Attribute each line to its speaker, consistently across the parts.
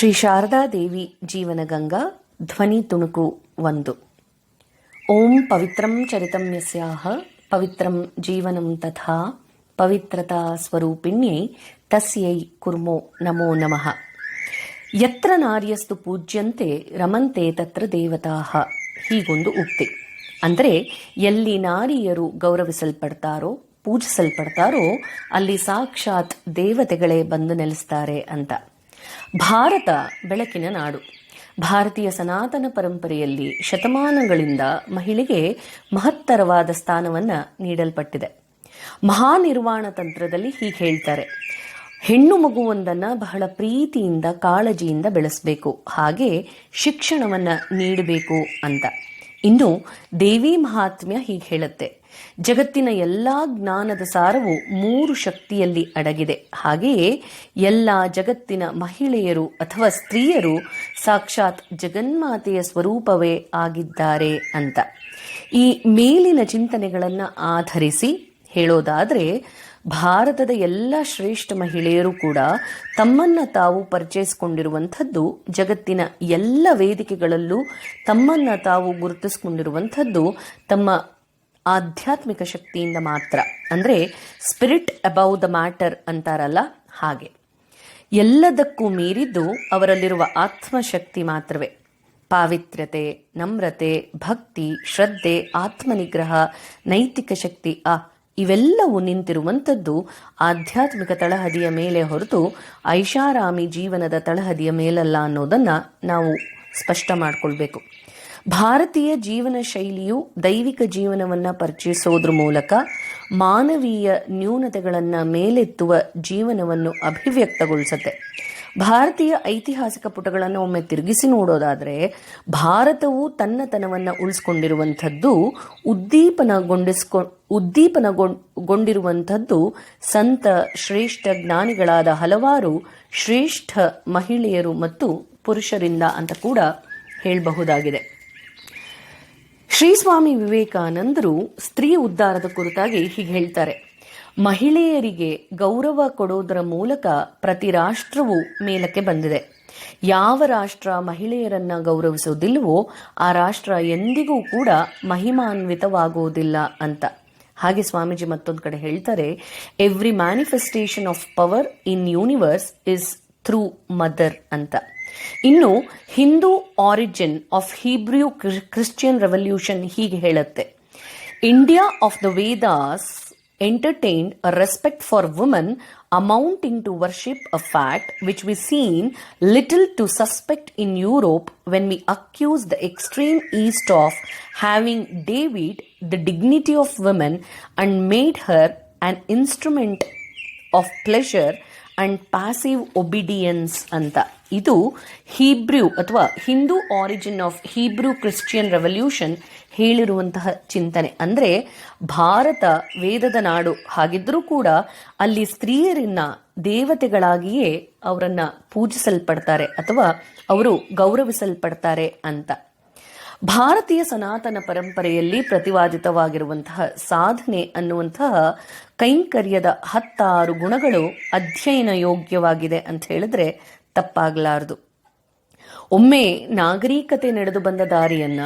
Speaker 1: ಶ್ರೀ ಶಾರದಾದೇವಿ ಜೀವನಗಂಗಾ ಧ್ವನಿ ತುಣುಕು ಒಂದು. ಓಂ ಪವಿತ್ರಂ ಚರಿತಂ ಯಸ್ಯಾಹ, ಪವಿತ್ರಂ ಜೀವನಂ ತಥಾ, ಪವಿತ್ರತಾ ಸ್ವರೂಪಿಣ್ಯೈ ತಸ್ಯೈ ಕುರ್ಮೋ ನಮೋ ನಮಃ. ಯತ್ರ ನಾರ್ಯಸ್ತು ಪೂಜ್ಯಂತೆ ರಮಂತೆ ತತ್ರ ದೇವತಾಹ ಹೀಗೊಂದು ಉಕ್ತಿ. ಅಂದರೆ, ಎಲ್ಲಿ ನಾರಿಯರು ಗೌರವಿಸಲ್ಪಡ್ತಾರೋ, ಪೂಜಿಸಲ್ಪಡ್ತಾರೋ, ಅಲ್ಲಿ ಸಾಕ್ಷಾತ್ ದೇವತೆಗಳೇ ಬಂದು ನೆಲೆಸ್ತಾರೆ ಅಂತ. ಭಾರತ ಬೆಳಕಿನ ನಾಡು. ಭಾರತೀಯ ಸನಾತನ ಪರಂಪರೆಯಲ್ಲಿ ಶತಮಾನಗಳಿಂದ ಮಹಿಳೆಗೆ ಮಹತ್ತರವಾದ ಸ್ಥಾನವನ್ನು ನೀಡಲ್ಪಟ್ಟಿದೆ. ಮಹಾನಿರ್ವಾಣ ತಂತ್ರದಲ್ಲಿ ಹೀಗೆ ಹೇಳ್ತಾರೆ. ಹೆಣ್ಣು ಮಗುವೊಂದನ್ನು ಬಹಳ ಪ್ರೀತಿಯಿಂದ, ಕಾಳಜಿಯಿಂದ ಬೆಳೆಸಬೇಕು. ಹಾಗೆ ಶಿಕ್ಷಣವನ್ನು ನೀಡಬೇಕು ಅಂತ. ಇನ್ನು ದೇವಿ ಮಹಾತ್ಮ್ಯ ಹೀಗೆ ಹೇಳುತ್ತೆ. ಜಗತ್ತಿನ ಎಲ್ಲ ಜ್ಞಾನದ ಸಾರವು ಮೂರು ಶಕ್ತಿಯಲ್ಲಿ ಅಡಗಿದೆ. ಹಾಗೆಯೇ ಎಲ್ಲ ಜಗತ್ತಿನ ಮಹಿಳೆಯರು ಅಥವಾ ಸ್ತ್ರೀಯರು ಸಾಕ್ಷಾತ್ ಜಗನ್ಮಾತೆಯ ಸ್ವರೂಪವೇ ಆಗಿದ್ದಾರೆ ಅಂತ. ಈ ಮೇಲಿನ ಚಿಂತನೆಗಳನ್ನು ಆಧರಿಸಿ ಹೇಳೋದಾದರೆ ಭಾರತದ ಎಲ್ಲ ಶ್ರೇಷ್ಠ ಮಹಿಳೆಯರು ಕೂಡ ತಮ್ಮನ್ನ ತಾವು ಪರಿಚಯಿಸಿಕೊಂಡಿರುವಂಥದ್ದು ಜಗತ್ತಿನ ಎಲ್ಲ ವೇದಿಕೆಗಳಲ್ಲೂ ತಮ್ಮನ್ನ ತಾವು ಗುರುತಿಸಿಕೊಂಡಿರುವಂಥದ್ದು ತಮ್ಮ ಆಧ್ಯಾತ್ಮಿಕ ಶಕ್ತಿಯಿಂದ ಮಾತ್ರ. ಅಂದರೆ ಸ್ಪಿರಿಟ್ ಅಬೌವ್ ದ ಮ್ಯಾಟರ್ ಅಂತಾರಲ್ಲ ಹಾಗೆ. ಎಲ್ಲದಕ್ಕೂ ಮೀರಿದ್ದು ಅವರಲ್ಲಿರುವ ಆತ್ಮಶಕ್ತಿ ಮಾತ್ರವೇ. ಪಾವಿತ್ರ್ಯತೆ, ನಮ್ರತೆ, ಭಕ್ತಿ, ಶ್ರದ್ಧೆ, ಆತ್ಮನಿಗ್ರಹ, ನೈತಿಕ ಶಕ್ತಿ, ಆ ಇವೆಲ್ಲವೂ ನಿಂತಿರುವಂಥದ್ದು ಆಧ್ಯಾತ್ಮಿಕ ತಳಹದಿಯ ಮೇಲೆ ಹೊರತು ಐಷಾರಾಮಿ ಜೀವನದ ತಳಹದಿಯ ಮೇಲಲ್ಲ ಅನ್ನೋದನ್ನ ನಾವು ಸ್ಪಷ್ಟ ಮಾಡಿಕೊಳ್ಬೇಕು. ಭಾರತೀಯ ಜೀವನ ಶೈಲಿಯು ದೈವಿಕ ಜೀವನವನ್ನು ಪರಿಚಯಿಸೋದ್ರ ಮೂಲಕ ಮಾನವೀಯ ನ್ಯೂನತೆಗಳನ್ನು ಮೇಲೆತ್ತುವ ಜೀವನವನ್ನು ಅಭಿವ್ಯಕ್ತಗೊಳಿಸುತ್ತೆ. ಭಾರತೀಯ ಐತಿಹಾಸಿಕ ಪುಟಗಳನ್ನು ಒಮ್ಮೆ ತಿರುಗಿಸಿ ನೋಡೋದಾದರೆ, ಭಾರತವು ತನ್ನತನವನ್ನು ಉಳಿಸ್ಕೊಂಡಿರುವಂಥದ್ದು, ಉದ್ದೀಪನಗೊಂಡಿಸ್ಕೊ, ಉದ್ದೀಪನಗೊಂಡಿರುವಂಥದ್ದು ಸಂತ ಶ್ರೇಷ್ಠ ಜ್ಞಾನಿಗಳಾದ ಹಲವಾರು ಶ್ರೇಷ್ಠ ಮಹಿಳೆಯರು ಮತ್ತು ಪುರುಷರಿಂದ ಅಂತ ಕೂಡ ಹೇಳಬಹುದಾಗಿದೆ. ಶ್ರೀ ಸ್ವಾಮಿ ವಿವೇಕಾನಂದರು ಸ್ತ್ರೀ ಉದ್ಧಾರದ ಕುರಿತಾಗಿ ಹೀಗೆ ಹೇಳ್ತಾರೆ. ಮಹಿಳೆಯರಿಗೆ ಗೌರವ ಕೊಡೋದರ ಮೂಲಕ ಪ್ರತಿ ರಾಷ್ಟ್ರವು ಮೇಲಕ್ಕೆ ಬಂದಿದೆ. ಯಾವ ರಾಷ್ಟ್ರ ಮಹಿಳೆಯರನ್ನ ಗೌರವಿಸೋದಿಲ್ವೋ ಆ ರಾಷ್ಟ್ರ ಎಂದಿಗೂ ಕೂಡ ಮಹಿಮಾನ್ವಿತವಾಗುವುದಿಲ್ಲ ಅಂತ. ಹಾಗೆ ಸ್ವಾಮೀಜಿ ಮತ್ತೊಂದು ಕಡೆ ಹೇಳ್ತಾರೆ every manifestation of power in universe is through mother ಅಂತ. ಇನ್ನು Hindu origin of Hebrew Christian revelation ಹೀಗೆ ಹೇಳುತ್ತೆ. India of the Vedas entertained a respect for women amounting to worship, a fact which we seem little to suspect in Europe when we accuse the extreme East of having David the dignity of women and made her an instrument of pleasure and passive obedience. Anta. ಇದು Hebrew ಅಥವಾ Hindu origin of Hebrew Christian revelation ಹೇಳಿರುವಂತಹ ಚಿಂತನೆ. ಅಂದರೆ ಭಾರತ, ವೇದದ ನಾಡು ಹಾಗಿದ್ರೂ ಕೂಡ ಅಲ್ಲಿ ಸ್ತ್ರೀಯರನ್ನ ದೇವತೆಗಳಾಗಿಯೇ ಅವರನ್ನ ಪೂಜಿಸಲ್ಪಡ್ತಾರೆ ಅಥವಾ ಅವರು ಗೌರವಿಸಲ್ಪಡ್ತಾರೆ ಅಂತ. ಭಾರತೀಯ ಸನಾತನ ಪರಂಪರೆಯಲ್ಲಿ ಪ್ರತಿವಾದಿತವಾಗಿರುವಂತಹ ಸಾಧನೆ ಅನ್ನುವಂತಹ ಕೈಂಕರ್ಯದ ಹತ್ತಾರು ಗುಣಗಳು ಅಧ್ಯಯನ ಯೋಗ್ಯವಾಗಿದೆ ಅಂತ ಹೇಳಿದ್ರೆ ತಪ್ಪಾಗಲಾರದು. ಒಮ್ಮೆ ನಾಗರಿಕತೆ ನಡೆದು ಬಂದ ದಾರಿಯನ್ನ,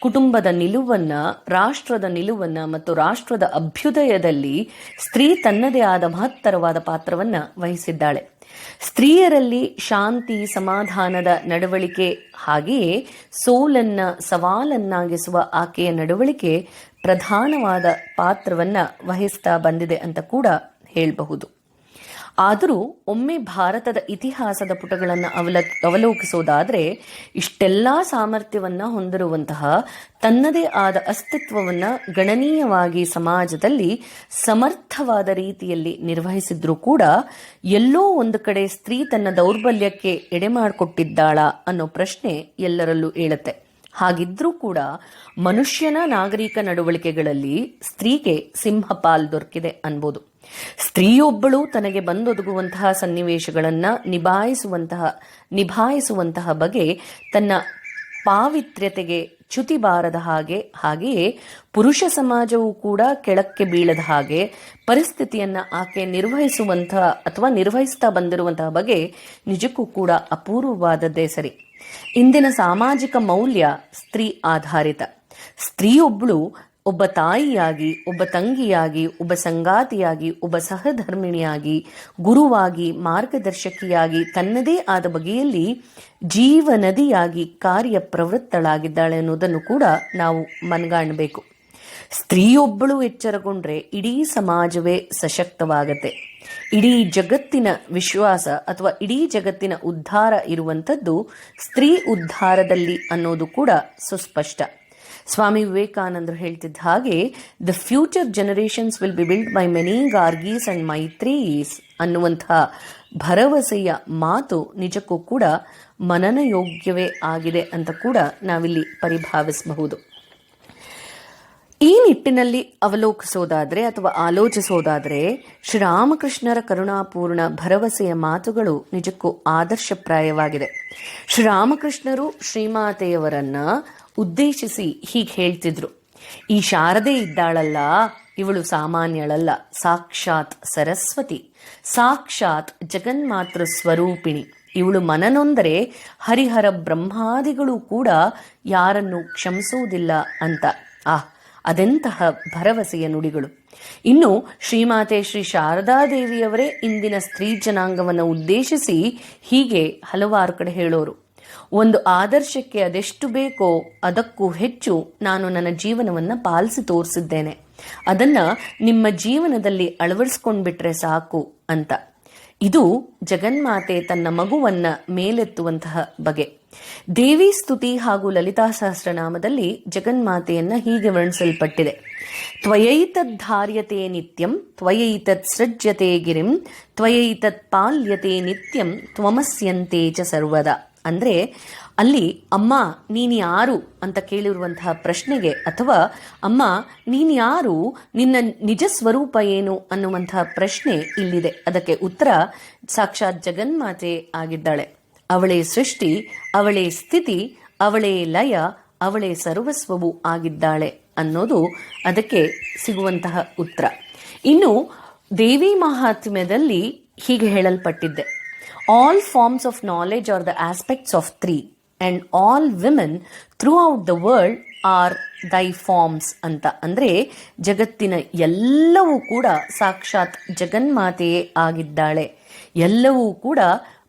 Speaker 1: ಕುಟುಂಬದ ನಿಲುವನ್ನ, ರಾಷ್ಟ್ರದ ನಿಲುವನ್ನ ಮತ್ತು ರಾಷ್ಟ್ರದ ಅಭ್ಯುದಯದಲ್ಲಿ ಸ್ತ್ರೀ ತನ್ನದೇ ಆದ ಮಹತ್ತರವಾದ ಪಾತ್ರವನ್ನ ವಹಿಸಿದ್ದಾಳೆ. ಸ್ತ್ರೀಯರಲ್ಲಿ ಶಾಂತಿ, ಸಮಾಧಾನದ ನಡವಳಿಕೆ ಹಾಗೆಯೇ ಸೋಲನ್ನ, ಸವಾಲನ್ನಾಗಿಸುವ ಆಕೆಯ ನಡವಳಿಕೆ ಪ್ರಧಾನವಾದ ಪಾತ್ರವನ್ನ ವಹಿಸ್ತಾ ಬಂದಿದೆ ಅಂತ ಕೂಡ ಹೇಳಬಹುದು. ಆದರೂ ಒಮ್ಮೆ ಭಾರತದ ಇತಿಹಾಸದ ಪುಟಗಳನ್ನು ಅವಲ, ಅವಲೋಕಿಸೋದಾದರೆ ಇಷ್ಟೆಲ್ಲ ಸಾಮರ್ಥ್ಯವನ್ನು ಹೊಂದಿರುವಂತಹ ತನ್ನದೇ ಆದ ಅಸ್ತಿತ್ವವನ್ನು ಗಣನೀಯವಾಗಿ ಸಮಾಜದಲ್ಲಿ ಸಮರ್ಥವಾದ ರೀತಿಯಲ್ಲಿ ನಿರ್ವಹಿಸಿದ್ರೂ ಕೂಡ ಎಲ್ಲೋ ಒಂದು ಕಡೆ ಸ್ತ್ರೀ ತನ್ನ ದೌರ್ಬಲ್ಯಕ್ಕೆ ಎಡೆ ಮಾಡಿಕೊಟ್ಟಿದ್ದಾಳ ಅನ್ನೋ ಪ್ರಶ್ನೆ ಎಲ್ಲರಲ್ಲೂ ಏಳುತ್ತೆ. ಹಾಗಿದ್ರೂ ಕೂಡ ಮನುಷ್ಯನ ನಾಗರಿಕ ನಡವಳಿಕೆಗಳಲ್ಲಿ ಸ್ತ್ರೀಗೆ ಸಿಂಹಪಾಲ್ ದೊರಕಿದೆ ಅನ್ಬೋದು. ಸ್ತ್ರೀಯೊಬ್ಬಳು ತನಗೆ ಬಂದೊದಗುವಂತಹ ಸನ್ನಿವೇಶಗಳನ್ನ ನಿಭಾಯಿಸುವಂತಹ ನಿಭಾಯಿಸುವಂತಹ ಬಗೆ ತನ್ನ ಪಾವಿತ್ರ್ಯತೆಗೆ ಚ್ಯುತಿ ಬಾರದ ಹಾಗೆ, ಹಾಗೆಯೇ ಪುರುಷ ಸಮಾಜವು ಕೂಡ ಕೆಳಕ್ಕೆ ಬೀಳದ ಹಾಗೆ ಪರಿಸ್ಥಿತಿಯನ್ನ ಆಕೆ ನಿರ್ವಹಿಸುವಂತಹ ಅಥವಾ ನಿರ್ವಹಿಸ್ತಾ ಬಂದಿರುವಂತಹ ಬಗೆ ನಿಜಕ್ಕೂ ಕೂಡ ಅಪೂರ್ವವಾದದ್ದೇ ಸರಿ. ಇಂದಿನ ಸಾಮಾಜಿಕ ಮೌಲ್ಯ ಸ್ತ್ರೀ ಆಧಾರಿತ. ಸ್ತ್ರೀಯೊಬ್ಬಳು ಒಬ್ಬ ತಾಯಿಯಾಗಿ, ಒಬ್ಬ ತಂಗಿಯಾಗಿ, ಒಬ್ಬ ಸಂಗಾತಿಯಾಗಿ, ಒಬ್ಬ ಸಹಧರ್ಮಿಣಿಯಾಗಿ, ಗುರುವಾಗಿ, ಮಾರ್ಗದರ್ಶಕಿಯಾಗಿ, ತನ್ನದೇ ಆದ ಬಗೆಯಲ್ಲಿ ಜೀವನದಿಯಾಗಿ ಕಾರ್ಯ ಪ್ರವೃತ್ತಳಾಗಿದ್ದಾಳೆ ಅನ್ನೋದನ್ನು ಕೂಡ ನಾವು ಮನಗಾಣಬೇಕು. ಸ್ತ್ರೀಯೊಬ್ಬಳು ಎಚ್ಚರಗೊಂಡ್ರೆ ಇಡೀ ಸಮಾಜವೇ ಸಶಕ್ತವಾಗತ್ತೆ. ಇಡೀ ಜಗತ್ತಿನ ವಿಶ್ವಾಸ ಅಥವಾ ಇಡೀ ಜಗತ್ತಿನ ಉದ್ಧಾರ ಇರುವಂಥದ್ದು ಸ್ತ್ರೀ ಉದ್ಧಾರದಲ್ಲಿ ಅನ್ನೋದು ಕೂಡ ಸುಸ್ಪಷ್ಟ. ಸ್ವಾಮಿ ವಿವೇಕಾನಂದರು ಹೇಳ್ತಿದ್ದ ಹಾಗೆ the future generations will be build by many Gargis and Maitreyis ಅನ್ನುವಂತಹ ಭರವಸೆಯ ಮಾತು ನಿಜಕ್ಕೂ ಕೂಡ ಮನನಯೋಗ್ಯವೇ ಆಗಿದೆ ಅಂತ ಕೂಡ ನಾವಿಲ್ಲಿ ಪರಿಭಾವಿಸಬಹುದು. ಈ ನಿಟ್ಟಿನಲ್ಲಿ ಅವಲೋಕಿಸೋದಾದ್ರೆ ಅಥವಾ ಆಲೋಚಿಸೋದಾದ್ರೆ, ಶ್ರೀರಾಮಕೃಷ್ಣರ ಕರುಣಾಪೂರ್ಣ ಭರವಸೆಯ ಮಾತುಗಳು ನಿಜಕ್ಕೂ ಆದರ್ಶಪ್ರಾಯವಾಗಿದೆ. ಶ್ರೀರಾಮಕೃಷ್ಣರು ಶ್ರೀಮಾತೆಯವರನ್ನ ಉದ್ದೇಶಿಸಿ ಹೀಗೆ ಹೇಳ್ತಿದ್ರು. ಈ ಶಾರದೆ ಇದ್ದಾಳಲ್ಲ, ಇವಳು ಸಾಮಾನ್ಯಳಲ್ಲ. ಸಾಕ್ಷಾತ್ ಸರಸ್ವತಿ. ಸಾಕ್ಷಾತ್ ಜಗನ್ಮಾತೃ ಸ್ವರೂಪಿಣಿ. ಇವಳು ಮನನೊಂದರೆ ಹರಿಹರ ಬ್ರಹ್ಮಾದಿಗಳು ಕೂಡ ಯಾರನ್ನು ಕ್ಷಮಿಸುವುದಿಲ್ಲ ಅಂತ. ಆ, ಅದೆಂತಹ ಭರವಸೆಯ ನುಡಿಗಳು. ಇನ್ನು ಶ್ರೀಮಾತೆ ಶ್ರೀ ಶಾರದಾದೇವಿಯವರೇ ಇಂದಿನ ಸ್ತ್ರೀ ಜನಾಂಗವನ್ನು ಉದ್ದೇಶಿಸಿ ಹೀಗೆ ಹಲವಾರು ಕಡೆ ಹೇಳೋರು. ಒಂದು ಆದರ್ಶಕ್ಕೆ ಅದೆಷ್ಟು ಬೇಕೋ ಅದಕ್ಕೂ ಹೆಚ್ಚು ನಾನು ನನ್ನ ಜೀವನವನ್ನ ಪಾಲಿಸಿ ತೋರಿಸಿದ್ದೇನೆ. ಅದನ್ನ ನಿಮ್ಮ ಜೀವನದಲ್ಲಿ ಅಳವಡಿಸ್ಕೊಂಡ್ಬಿಟ್ರೆ ಸಾಕು ಅಂತ. ಇದು ಜಗನ್ಮಾತೆ ತನ್ನ ಮಗುವನ್ನ ಮೇಲೆತ್ತುವಂತಹ ಬಗೆ. ದೇವಿ ಸ್ತುತಿ ಹಾಗೂ ಲಲಿತಾ ಸಹಸ್ರನಾಮದಲ್ಲಿ ಜಗನ್ಮಾತೆಯನ್ನ ಹೀಗೆ ವರ್ಣಿಸಲ್ಪಟ್ಟಿದೆ. ತ್ವಯೈತದ್ಧಾರ್ಯತೆ ನಿತ್ಯಂ ತ್ವಯೈತತ್ ಸೃಜ್ಯತೆ ಗಿರಿಂ ತ್ವಯೈತತ್ ಪಾಲ್ಯತೆ ನಿತ್ಯಂ ತ್ವಮಸ್ಯಂತೆ ಚ ಸರ್ವದಾ. ಅಂದ್ರೆ ಅಲ್ಲಿ ಅಮ್ಮ ನೀನು ಯಾರು ಅಂತ ಕೇಳಿರುವಂತಹ ಪ್ರಶ್ನೆಗೆ ಅಥವಾ ಅಮ್ಮ ನೀನು ಯಾರು, ನಿನ್ನ ನಿಜ ಸ್ವರೂಪ ಏನು ಅನ್ನುವಂತಹ ಪ್ರಶ್ನೆ ಇಲ್ಲಿದೆ. ಅದಕ್ಕೆ ಉತ್ತರ, ಸಾಕ್ಷಾತ್ ಜಗನ್ಮಾತೆ ಆಗಿದ್ದಾಳೆ. ಅವಳೇ ಸೃಷ್ಟಿ, ಅವಳೇ ಸ್ಥಿತಿ, ಅವಳೇ ಲಯ, ಅವಳೇ ಸರ್ವಸ್ವವು ಆಗಿದ್ದಾಳೆ ಅನ್ನೋದು ಅದಕ್ಕೆ ಸಿಗುವಂತಹ ಉತ್ತರ. ಇನ್ನು ದೇವಿ ಮಹಾತ್ಮ್ಯದಲ್ಲಿ ಹೀಗೆ ಹೇಳಲ್ಪಟ್ಟಿದ್ದೆ. All forms of knowledge are the aspects of thee and all women throughout the world are thy forms ಅಂತ. ಅಂದರೆ ಜಗತ್ತಿನ ಎಲ್ಲವೂ ಕೂಡ ಸಾಕ್ಷಾತ್ ಜಗನ್ಮಾತೆಯೇ ಆಗಿದ್ದಾಳೆ. ಎಲ್ಲವೂ ಕೂಡ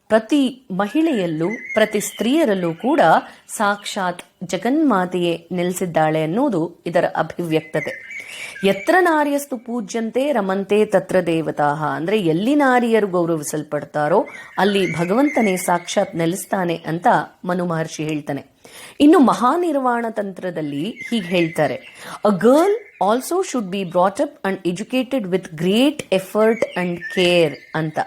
Speaker 1: ಪ್ರತಿ ಮಹಿಳೆಯಲ್ಲೂ, ಪ್ರತಿ ಸ್ತ್ರೀಯರಲ್ಲೂ ಕೂಡ ಸಾಕ್ಷಾತ್ ಜಗನ್ಮಾತೆಯೇ ನೆಲೆಸಿದ್ದಾಳೆ ಅನ್ನೋದು ಇದರ ಅಭಿವ್ಯಕ್ತತೆ. ಎತ್ರ ನಾರ್ಯಸ್ತು ಪೂಜ್ಯಂತೆ ರಮಂತೆ ತತ್ರ ದೇವತಾ. ಅಂದ್ರೆ ಎಲ್ಲಿ ನಾರಿಯರು ಗೌರವಿಸಲ್ಪಡ್ತಾರೋ ಅಲ್ಲಿ ಭಗವಂತನೇ ಸಾಕ್ಷಾತ್ ನೆಲೆಸ್ತಾನೆ ಅಂತ ಮನು ಮಹರ್ಷಿ ಹೇಳ್ತಾನೆ. ಇನ್ನು ಮಹಾನಿರ್ವಾಣ ತಂತ್ರದಲ್ಲಿ ಹೀಗೆ ಹೇಳ್ತಾರೆ. A girl also should be brought up and educated with great effort and care ಅಂತ.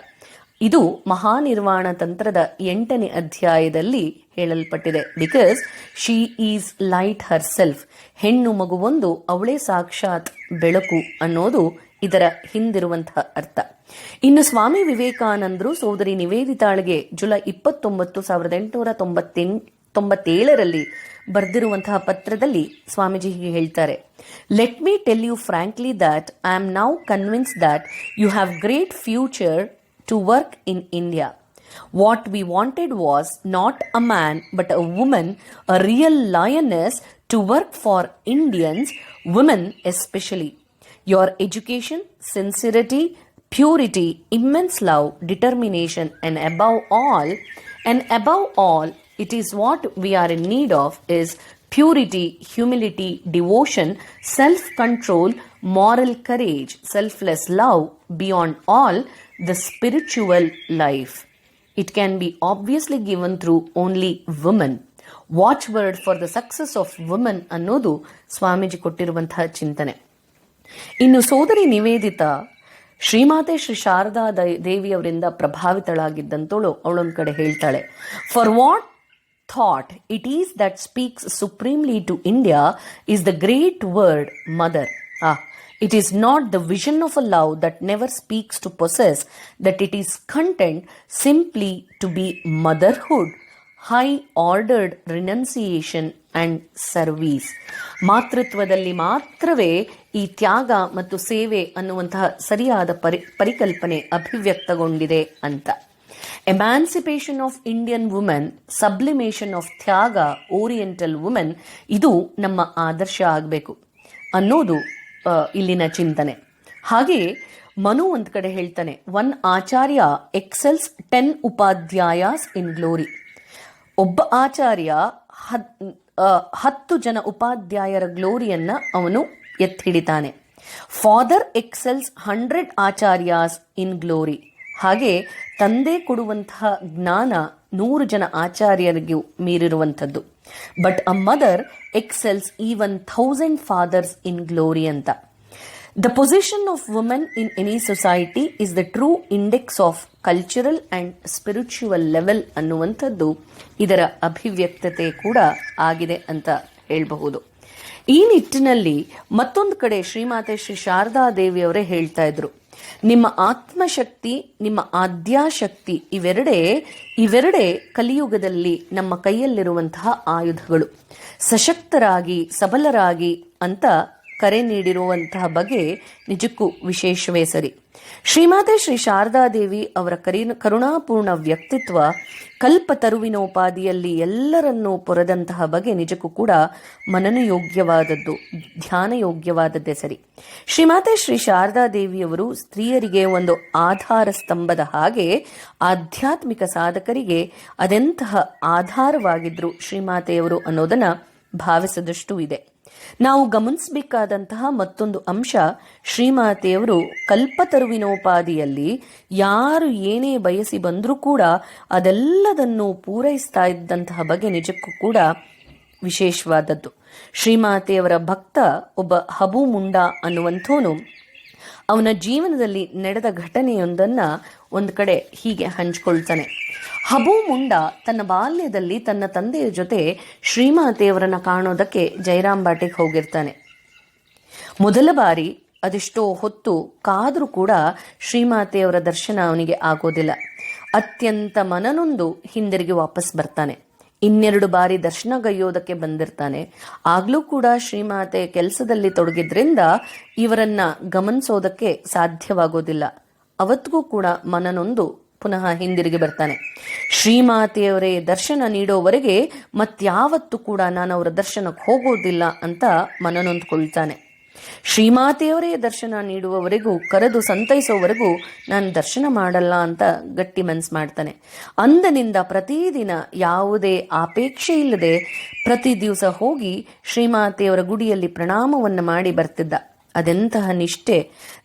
Speaker 1: ಇದು ಮಹಾನಿರ್ವಾಣ ತಂತ್ರದ ಎಂಟನೇ ಅಧ್ಯಾಯದಲ್ಲಿ ಹೇಳಲ್ಪಟ್ಟಿದೆ. Because she is light herself ಹೆಣ್ಣು ಮಗುವೊಂದು ಅವಳೇ ಸಾಕ್ಷಾತ್ ಬೆಳಕು ಅನ್ನೋದು ಇದರ ಹಿಂದಿರುವಂತಹ ಅರ್ಥ. ಇನ್ನು ಸ್ವಾಮಿ ವಿವೇಕಾನಂದರು ಸೋದರಿ ನಿವೇದಿತಾಳಿಗೆ ಜುಲೈ ಇಪ್ಪತ್ತೊಂಬತ್ತು ಸಾವಿರದ ಎಂಟುನೂರ ತೊಂಬತ್ತೆಂಟು ತೊಂಬತ್ತೇಳರಲ್ಲಿ ಬರೆದಿರುವಂತಹ ಪತ್ರದಲ್ಲಿ ಸ್ವಾಮೀಜಿ ಹೀಗೆ ಹೇಳ್ತಾರೆ. Let me tell you frankly that I am now convince that you have great future to work in India. What we wanted was not a man but a woman, a real lioness to work for Indians, women especially. Your education, sincerity, purity, immense love, determination, and above all, and above all, it is what we are in need of is purity, humility, devotion, self control, moral courage, selfless love, beyond all, the spiritual life. It can be obviously given through only women. Watchword for the success of woman ಅನ್ನೋದು ಸ್ವಾಮೀಜಿ ಕೊಟ್ಟಿರುವಂತಹ ಚಿಂತನೆ. ಇನ್ನು ಸೋದರಿ ನಿವೇದಿತ ಶ್ರೀಮಾತೆ ಶ್ರೀ ಶಾರದಾ ದೇವಿಯವರಿಂದ ಪ್ರಭಾವಿತಳಾಗಿದ್ದಂತೋಳು ಅವಳೊಂದು ಕಡೆ ಹೇಳ್ತಾಳೆ. For what thought it is that speaks supremely to India is the great word mother ಆ It is not the vision of a love that never speaks to possess, that it is content simply to be motherhood. High ordered renunciation and service ಮಾತೃತ್ವದಲ್ಲಿ ಮಾತ್ರವೇ ಈ ತ್ಯಾಗ ಮತ್ತು ಸೇವೆ ಅನ್ನುವಂತಹ ಸರಿಯಾದ ಪರಿ ಪರಿಕಲ್ಪನೆ ಅಭಿವ್ಯಕ್ತಗೊಂಡಿದೆ ಅಂತ emancipation of Indian women sublimation of tyaga oriental women ಇದು ನಮ್ಮ ಆದರ್ಶ ಆಗಬೇಕು ಅನ್ನೋದು ಇಲ್ಲಿನ ಚಿಂತನೆ. ಹಾಗೆಯೇ ಮನು ಒಂದು ಕಡೆ ಹೇಳ್ತಾನೆ one acharya excels ten upadhyayas in glory. ಒಬ್ಬ ಆಚಾರ್ಯ ಹತ್ತು ಜನ ಉಪಾಧ್ಯಾಯರ ಗ್ಲೋರಿಯನ್ನ ಅವನು ಎತ್ತಿಡಿತಾನೆ father excels hundred acharyas in glory. ಹಾಗೆ ತಂದೆ ಕೊಡುವಂತಹ ಜ್ಞಾನ ನೂರು ಜನ ಆಚಾರ್ಯರಿಗೂ ಮೀರಿರುವಂಥದ್ದು. But a mother excels even thousand fathers in glory ಅಂತ. The position of women in any society is the true index of cultural and spiritual level ಅನ್ನುವಂಥದ್ದು ಇದರ ಅಭಿವ್ಯಕ್ತತೆ ಕೂಡ ಆಗಿದೆ ಅಂತ ಹೇಳಬಹುದು. ಈ ನಿಟ್ಟಿನಲ್ಲಿ ಮತ್ತೊಂದು ಕಡೆ ಶ್ರೀಮಾತೆ ಶ್ರೀ ಶಾರದಾ ದೇವಿಯವರೇ ಹೇಳ್ತಾ ಇದ್ರು. ನಿಮ್ಮ ಆತ್ಮಶಕ್ತಿ, ನಿಮ್ಮ ಆದ್ಯಾಶಕ್ತಿ ಇವೆರಡೇ ಇವೆರಡೇ ಕಲಿಯುಗದಲ್ಲಿ ನಮ್ಮ ಕೈಯಲ್ಲಿರುವಂತಹ ಆಯುಧಗಳು. ಸಶಕ್ತರಾಗಿ, ಸಬಲರಾಗಿ ಅಂತ ಕರೆ ನೀಡಿರುವಂತಹ ಬಗೆ ನಿಜಕ್ಕೂ ವಿಶೇಷವೇ ಸರಿ. ಶ್ರೀಮಾತೆ ಶ್ರೀ ಶಾರದಾದೇವಿ ಅವರ ಕರಿ ಕರುಣಾಪೂರ್ಣ ವ್ಯಕ್ತಿತ್ವ ಕಲ್ಪ ತರುವಿನೋಪಾದಿಯಲ್ಲಿ ಎಲ್ಲರನ್ನೂ ಪೊರೆದಂತಹ ಬಗೆ ನಿಜಕ್ಕೂ ಕೂಡ ಮನನಯೋಗ್ಯವಾದದ್ದು ಧ್ಯಾನ ಯೋಗ್ಯವಾದದ್ದೇ ಸರಿ. ಶ್ರೀಮಾತೆ ಶ್ರೀ ಶಾರದಾದೇವಿಯವರು ಸ್ತ್ರೀಯರಿಗೆ ಒಂದು ಆಧಾರ ಸ್ತಂಭದ ಹಾಗೆ ಆಧ್ಯಾತ್ಮಿಕ ಸಾಧಕರಿಗೆ ಅದೆಂತಹ ಆಧಾರವಾಗಿದ್ರು ಶ್ರೀಮಾತೆಯವರು ಅನ್ನೋದನ್ನ ಭಾವಿಸದಷ್ಟು ಇದೆ. ನಾವು ಗಮನಿಸಬೇಕಾದಂತಹ ಮತ್ತೊಂದು ಅಂಶ, ಶ್ರೀಮಾತೆಯವರು ಕಲ್ಪತರುವಿನೋಪಾದಿಯಲ್ಲಿ ಯಾರು ಏನೇ ಬಯಸಿ ಬಂದರೂ ಕೂಡ ಅದೆಲ್ಲದನ್ನು ಪೂರೈಸ್ತಾ ಇದ್ದಂತಹ ಬಗೆ ನಿಜಕ್ಕೂ ಕೂಡ ವಿಶೇಷವಾದದ್ದು. ಶ್ರೀಮಾತೆಯವರ ಭಕ್ತ ಒಬ್ಬ ಹಬು ಮುಂಡ ಅನ್ನುವಂಥವನು ಅವನ ಜೀವನದಲ್ಲಿ ನಡೆದ ಘಟನೆಯೊಂದನ್ನ ಒಂದು ಕಡೆ ಹೀಗೆ ಹಂಚಿಕೊಳ್ತಾನೆ. ಹಬು ಮುಂಡ ತನ್ನ ಬಾಲ್ಯದಲ್ಲಿ ತನ್ನ ತಂದೆಯ ಜೊತೆ ಶ್ರೀಮಾತೆಯವರನ್ನ ಕಾಣೋದಕ್ಕೆ ಜಯರಾಮ್ ಬಾಟಿಗೆ ಹೋಗಿರ್ತಾನೆ. ಮೊದಲ ಬಾರಿ ಅದೆಷ್ಟೋ ಹೊತ್ತು ಕಾದರೂ ಕೂಡ ಶ್ರೀಮಾತೆಯವರ ದರ್ಶನ ಅವನಿಗೆ ಆಗೋದಿಲ್ಲ. ಅತ್ಯಂತ ಮನನೊಂದು ಹಿಂದಿರುಗಿ ವಾಪಸ್ ಬರ್ತಾನೆ. ಇನ್ನೆರಡು ಬಾರಿ ದರ್ಶನಗೈಯೋದಕ್ಕೆ ಬಂದಿರ್ತಾನೆ. ಆಗ್ಲೂ ಕೂಡ ಶ್ರೀಮಾತೆ ಕೆಲಸದಲ್ಲಿ ತೊಡಗಿದ್ರಿಂದ ಇವರನ್ನ ಗಮನಿಸೋದಕ್ಕೆ ಸಾಧ್ಯವಾಗೋದಿಲ್ಲ. ಅವತ್ತಿಗೂ ಕೂಡ ಮನನೊಂದು ಪುನಃ ಹಿಂದಿರುಗಿ ಬರ್ತಾನೆ. ಶ್ರೀಮಾತೆಯವರೇ, ದರ್ಶನ ನೀಡೋವರೆಗೆ ಮತ್ಯಾವತ್ತು ಕೂಡ ನಾನು ಅವರ ದರ್ಶನಕ್ಕೆ ಹೋಗೋದಿಲ್ಲ ಅಂತ ಮನನೊಂದ್ಕೊಳ್ತಾನೆ. ಶ್ರೀಮಾತೆಯವರೇ ದರ್ಶನ ನೀಡುವವರೆಗೂ, ಕರೆದು ಸಂತೈಸೋವರೆಗೂ ನಾನು ದರ್ಶನ ಮಾಡಲ್ಲ ಅಂತ ಗಟ್ಟಿ ಮನ್ಸು ಮಾಡ್ತಾನೆ. ಅಂದನಿಂದ ಪ್ರತಿದಿನ ಯಾವುದೇ ಆಪೇಕ್ಷೆ ಇಲ್ಲದೆ ಪ್ರತಿ ದಿವಸ ಹೋಗಿ ಶ್ರೀಮಾತೆಯವರ ಗುಡಿಯಲ್ಲಿ ಪ್ರಣಾಮವನ್ನು ಮಾಡಿ ಬರ್ತಿದ್ದ. ಅದೆಂತಹ ನಿಷ್ಠೆ.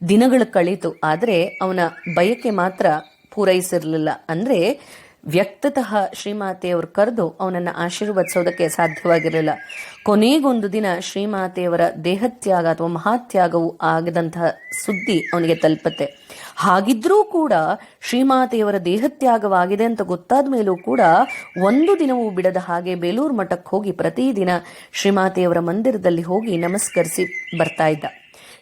Speaker 1: ದಿನಗಳು ಕಳೀತು, ಆದರೆ ಅವನ ಬಯಕೆ ಮಾತ್ರ ಪೂರೈಸಿರಲಿಲ್ಲ. ಅಂದ್ರೆ ವ್ಯಕ್ತತಃ ಶ್ರೀಮಾತೆಯವರು ಕರೆದು ಅವನನ್ನು ಆಶೀರ್ವದಿಸೋದಕ್ಕೆ ಸಾಧ್ಯವಾಗಿರಲಿಲ್ಲ. ಕೊನೆಗೊಂದು ದಿನ ಶ್ರೀಮಾತೆಯವರ ದೇಹತ್ಯಾಗ ಅಥವಾ ಮಹಾತ್ಯಾಗವು ಆಗದಂತಹ ಸುದ್ದಿ ಅವನಿಗೆ ತಲುಪತ್ತೆ. ಹಾಗಿದ್ರೂ ಕೂಡ ಶ್ರೀಮಾತೆಯವರ ದೇಹತ್ಯಾಗವಾಗಿದೆ ಅಂತ ಗೊತ್ತಾದ ಮೇಲೂ ಕೂಡ ಒಂದು ದಿನವೂ ಬಿಡದ ಹಾಗೆ ಬೇಲೂರು ಮಠಕ್ಕೆ ಹೋಗಿ ಪ್ರತಿದಿನ ಶ್ರೀಮಾತೆಯವರ ಮಂದಿರದಲ್ಲಿ ಹೋಗಿ ನಮಸ್ಕರಿಸಿ ಬರ್ತಾ ಇದ್ದ.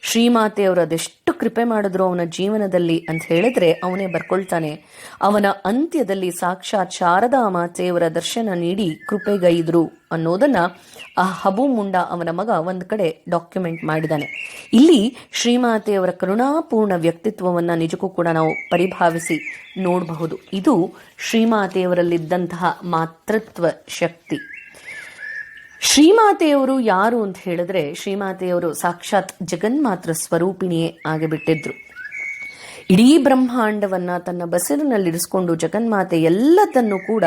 Speaker 1: ಶ್ರೀಮಾತೆಯವರು ಅದೆಷ್ಟು ಕೃಪೆ ಮಾಡಿದ್ರು ಅವನ ಜೀವನದಲ್ಲಿ ಅಂತ ಹೇಳಿದ್ರೆ ಅವನೇ ಬರ್ಕೊಳ್ತಾನೆ. ಅವನ ಅಂತ್ಯದಲ್ಲಿ ಸಾಕ್ಷಾತ್ ಶಾರದಾ ಮಾತೆಯವರ ದರ್ಶನ ನೀಡಿ ಕೃಪೆಗೈದ್ರು ಅನ್ನೋದನ್ನ ಆ ಹಬು ಮುಂಡ ಅವನ ಮಗ ಒಂದು ಕಡೆ ಡಾಕ್ಯುಮೆಂಟ್ ಮಾಡಿದಾನೆ. ಇಲ್ಲಿ ಶ್ರೀಮಾತೆಯವರ ಕರುಣಾಪೂರ್ಣ ವ್ಯಕ್ತಿತ್ವವನ್ನ ನಿಜಕ್ಕೂ ಕೂಡ ನಾವು ಪರಿಭಾವಿಸಿ ನೋಡಬಹುದು. ಇದು ಶ್ರೀಮಾತೆಯವರಲ್ಲಿದ್ದಂತಹ ಮಾತೃತ್ವ ಶಕ್ತಿ. ಶ್ರೀಮಾತೆಯವರು ಯಾರು ಅಂತ ಹೇಳಿದ್ರೆ ಶ್ರೀಮಾತೆಯವರು ಸಾಕ್ಷಾತ್ ಜಗನ್ಮಾತ್ರ ಸ್ವರೂಪಿಣಿಯೇ ಆಗಿಬಿಟ್ಟಿದ್ರು. ಇಡೀ ಬ್ರಹ್ಮಾಂಡವನ್ನ ತನ್ನ ಬಸಿರಿನಲ್ಲಿರಿಸಿಕೊಂಡು ಜಗನ್ಮಾತೆ ಎಲ್ಲದನ್ನು ಕೂಡ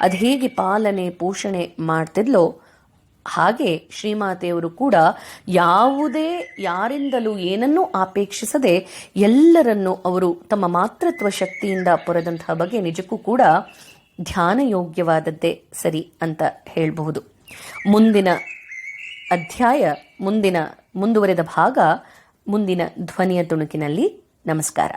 Speaker 1: ಅದು ಹೇಗೆ ಪಾಲನೆ, ಪೋಷಣೆ ಮಾಡ್ತಿದ್ಲೋ ಹಾಗೆ ಶ್ರೀಮಾತೆಯವರು ಕೂಡ ಯಾವುದೇ ಯಾರಿಂದಲೂ ಏನನ್ನೂ ಆಪೇಕ್ಷಿಸದೆ ಎಲ್ಲರನ್ನು ಅವರು ತಮ್ಮ ಮಾತೃತ್ವ ಶಕ್ತಿಯಿಂದ ಪೊರೆದಂತಹ ಬಗ್ಗೆ ನಿಜಕ್ಕೂ ಕೂಡ ಧ್ಯಾನ ಯೋಗ್ಯವಾದದ್ದೇ ಸರಿ ಅಂತ ಹೇಳಬಹುದು. ಮುಂದಿನ ಅಧ್ಯಾಯ ಮುಂದಿನ ಮುಂದುವರೆದ ಭಾಗ ಮುಂದಿನ ಧ್ವನಿಯ ತುಣುಕಿನಲ್ಲಿ ನಮಸ್ಕಾರ.